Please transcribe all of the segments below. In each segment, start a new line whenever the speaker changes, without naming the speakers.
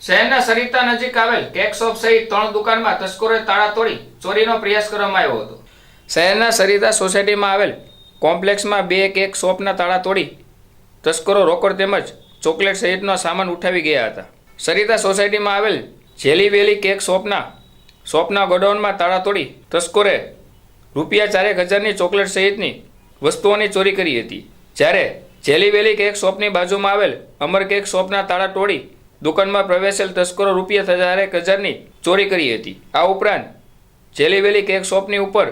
શહેરના સરિતા નજીક આવેલ કેક શોપ સહિત ત્રણ દુકાનમાં તસ્કરોએ તાળા તોડી ચોરીનો પ્રયાસ કરવામાં આવ્યો હતો. શહેરના સરિતા સોસાયટીમાં આવેલ કોમ્પ્લેક્સમાં બે કેક શોપના તાળા તોડી તસ્કરો રોકડ તેમજ ચોકલેટ સહિતનો સામાન ઉઠાવી ગયા હતા. સરિતા સોસાયટીમાં આવેલ જેલી વેલી કેક શોપના શોપના ગોડાઉનમાં તાળા તોડી તસ્કરે રૂપિયા ચારેક હજારની ચોકલેટ સહિતની વસ્તુઓની ચોરી કરી હતી. જ્યારે જેલી વેલી કેક શોપની બાજુમાં આવેલ અમર કેક શોપના તાળા તોડી દુકાનમાં પ્રવેશેલ તસ્કરો રૂપિયા ચારેક હજારની ચોરી કરી હતી. આ ઉપરાંત, જેલી વેલી કેક શોપની ઉપર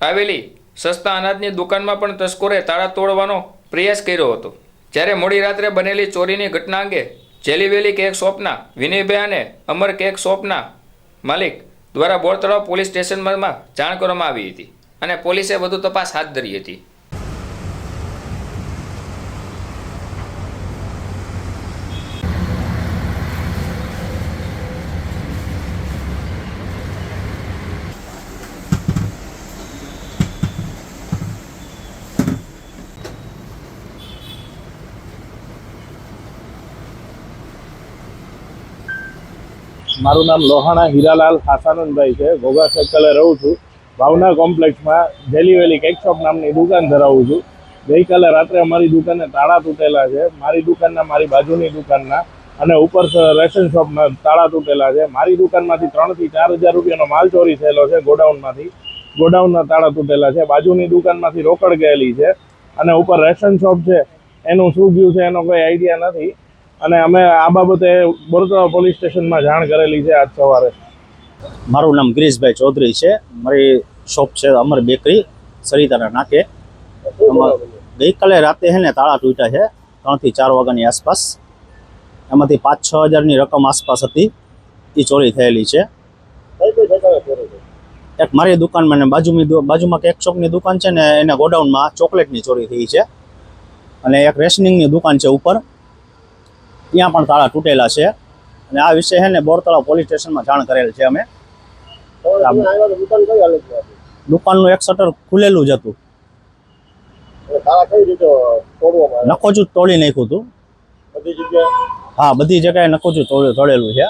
આવેલી સસ્તા અનાજની દુકાનમાં પણ તસ્કરોએ તાળા તોડવાનો પ્રયાસ કર્યો હતો. જ્યારે મોડી રાત્રે બનેલી ચોરીની ઘટના અંગે જેલીવેલી કેક શોપના વિનયભાઈ અને અમર કેક શોપના માલિક દ્વારા બોરતળાવ પોલીસ સ્ટેશનમાં જાણ કરવામાં આવી હતી અને પોલીસે વધુ તપાસ હાથ ધરી હતી.
મારું નામ લોહાણા હીરાલાલ હાસાનંદભાઈ છે. ઘોઘા સર્કલે રહું છું. ભાવના કોમ્પ્લેક્સમાં જેલી વેલી કેક શોપ નામની દુકાન ધરાવું છું. ગઈકાલે રાત્રે અમારી દુકાને તાળા તૂટેલા છે. મારી દુકાનના મારી બાજુની દુકાનના અને ઉપર રેશન શોપના તાળા તૂટેલા છે. મારી દુકાનમાંથી ત્રણથી ચાર હજાર રૂપિયાનો માલ ચોરી થયેલો છે ગોડાઉનમાંથી. ગોડાઉનના તાળા તૂટેલા છે. બાજુની દુકાનમાંથી રોકડ ગયેલી છે. અને ઉપર રેશન શોપ છે. એનું શું ગયું છે એનો કોઈ આઈડિયા નથી. અને અમે આ બાબતે બરોડા પોલીસ સ્ટેશનમાં જાણ કરેલી છે આજ સવારે.
મારું નામ ગિરીશભાઈ ચૌધરી છે. મારી શોપ છે અમર બેકરી, સરિતાના નાકે. ગઈકાલે રાતે છે ને તાળા તૂટ્યા છે, ત્રણથી ચાર વાગ્યાની આસપાસ. એમાંથી પાંચ, છ હજારની રકમ આસપાસ હતી. એ ચોરી થયેલી છે. એક મારી દુકાનમાં ને બાજુની બાજુમાં કેક શોપની દુકાન છે ને, એના ગોડાઉનમાં ચોકલેટની ચોરી થઈ છે. અને એક રેશનિંગની દુકાન છે ઉપર. ત્યાં પણ તાળા તૂટેલા છે. અને આ વિશે છે ને બોરતળાવ પોલીસ સ્ટેશનમાં જાણ કરેલ છે અમે. દુકાનનું એક શટર ખુલેલું જ હતું. નકોચું તોડી નાખ્યું હતું. હા બધી જગ્યાએ નકોચું તોડેલું છે.